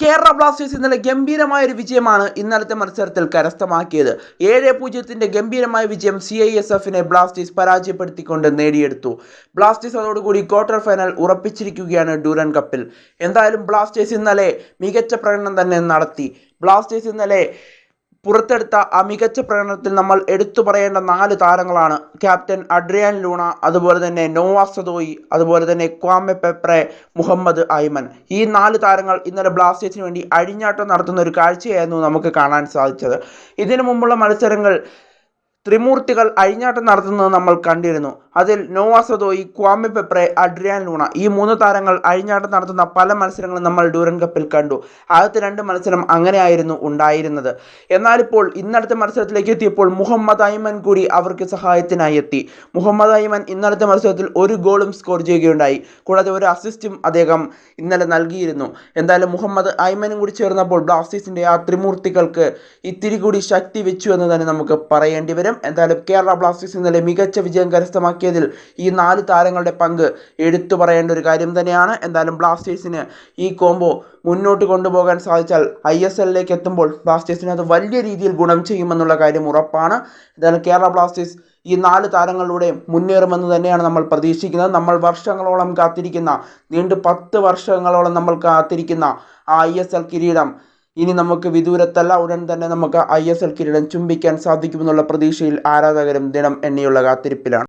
Kerala Blasters ഇന്നലെ ഗംഭീരമായ ഒരു വിജയമാണ് ഇന്നലത്തെ മത്സരത്തിൽ കരസ്ഥമാക്കിയത്. ഏഴ് പൂജ്യത്തിന്റെ ഗംഭീരമായ വിജയം സി ഐ എസ് എഫിനെ ബ്ലാസ്റ്റേഴ്സ് പരാജയപ്പെടുത്തിക്കൊണ്ട് നേടിയെടുത്തു. ബ്ലാസ്റ്റേഴ്സ് അതോടുകൂടി ക്വാർട്ടർ ഫൈനൽ ഉറപ്പിച്ചിരിക്കുകയാണ് ഡൂരൻ കപ്പിൽ. എന്തായാലും ബ്ലാസ്റ്റേഴ്സ് ഇന്നലെ മികച്ച പ്രകടനം തന്നെ നടത്തി. ബ്ലാസ്റ്റേഴ്സ് ഇന്നലെ പുറത്തെടുത്ത ആ മികച്ച പ്രകടനത്തിൽ നമ്മൾ എടുത്തു പറയേണ്ട നാല് താരങ്ങളാണ്. ക്യാപ്റ്റൻ അഡ്രിയാൻ ലൂണ അതുപോലെ തന്നെ നോവാ സദോയി അതുപോലെ തന്നെ ക്വാമെ പെപ്രെ മുഹമ്മദ് ഐമൻ. ഈ നാല് താരങ്ങൾ ഇന്നലെ ബ്ലാസ്റ്റേഴ്സിന് വേണ്ടി അഴിഞ്ഞാട്ടം നടത്തുന്ന ഒരു കാഴ്ചയായിരുന്നു നമുക്ക് കാണാൻ സാധിച്ചത്. ഇതിനു മുമ്പുള്ള മത്സരങ്ങൾ ത്രിമൂർത്തികൾ അഴിഞ്ഞാട്ടം നടത്തുന്നത് നമ്മൾ കണ്ടിരുന്നു. അതിൽ Noah Sadaoui Kwame Peprah Adrian Luna ഈ മൂന്ന് താരങ്ങൾ അഴിഞ്ഞാട്ടം നടത്തുന്ന പല മത്സരങ്ങളും നമ്മൾ ഡൂരൻ കപ്പിൽ കണ്ടു. ആദ്യത്തെ രണ്ട് മത്സരം അങ്ങനെയായിരുന്നു ഉണ്ടായിരുന്നത്. എന്നാലിപ്പോൾ ഇന്നലത്തെ മത്സരത്തിലേക്ക് എത്തിയപ്പോൾ മുഹമ്മദ് അയ്മൻ കൂടി അവർക്ക് സഹായത്തിനായി എത്തി. മുഹമ്മദ് അയ്മൻ ഇന്നലത്തെ മത്സരത്തിൽ ഒരു ഗോളും സ്കോർ ചെയ്യുകയുണ്ടായി. കൂടാതെ ഒരു അസിസ്റ്റും അദ്ദേഹം ഇന്നലെ നൽകിയിരുന്നു. എന്തായാലും മുഹമ്മദ് അയ്മനും കൂടി ചേർന്നപ്പോൾ ബ്ലാസ്റ്റേഴ്സിന്റെ ആ ത്രിമൂർത്തികൾക്ക് ഇത്തിരി കൂടി ശക്തി വെച്ചു എന്ന് തന്നെ നമുക്ക് പറയേണ്ടി വരും. എന്തായാലും കേരള ബ്ലാസ്റ്റേഴ്സ് ഇന്നലെ മികച്ച വിജയം കരസ്ഥമാക്കിയതിൽ ഈ നാല് താരങ്ങളുടെ പങ്ക് എടുത്തു പറയേണ്ട ഒരു കാര്യം തന്നെയാണ്. എന്തായാലും ബ്ലാസ്റ്റേഴ്സിന് ഈ കോംബോ മുന്നോട്ട് കൊണ്ടുപോകാൻ സാധിച്ചാൽ ഐ എസ് എല്ലിലേക്ക് എത്തുമ്പോൾ ബ്ലാസ്റ്റേഴ്സിന് അത് വലിയ രീതിയിൽ ഗുണം ചെയ്യുമെന്നുള്ള കാര്യം ഉറപ്പാണ്. എന്തായാലും കേരള ബ്ലാസ്റ്റേഴ്സ് ഈ നാല് താരങ്ങളിലൂടെ മുന്നേറുമെന്ന് തന്നെയാണ് നമ്മൾ പ്രതീക്ഷിക്കുന്നത്. നമ്മൾ വർഷങ്ങളോളം കാത്തിരിക്കുന്ന നീണ്ടു പത്ത് വർഷങ്ങളോളം നമ്മൾ കാത്തിരിക്കുന്ന ആ ഐ എസ് എൽ കിരീടം ഇനി നമുക്ക് വിദൂരത്തല്ല ഉടൻ തന്നെ നമുക്ക് ഐ എസ് എൽ കിരീടം ചുംബിക്കാൻ സാധിക്കുമെന്നുള്ള പ്രതീക്ഷയിൽ ആരാധകരും ദിനം എണ്ണിയുള്ള കാത്തിരിപ്പിലാണ്.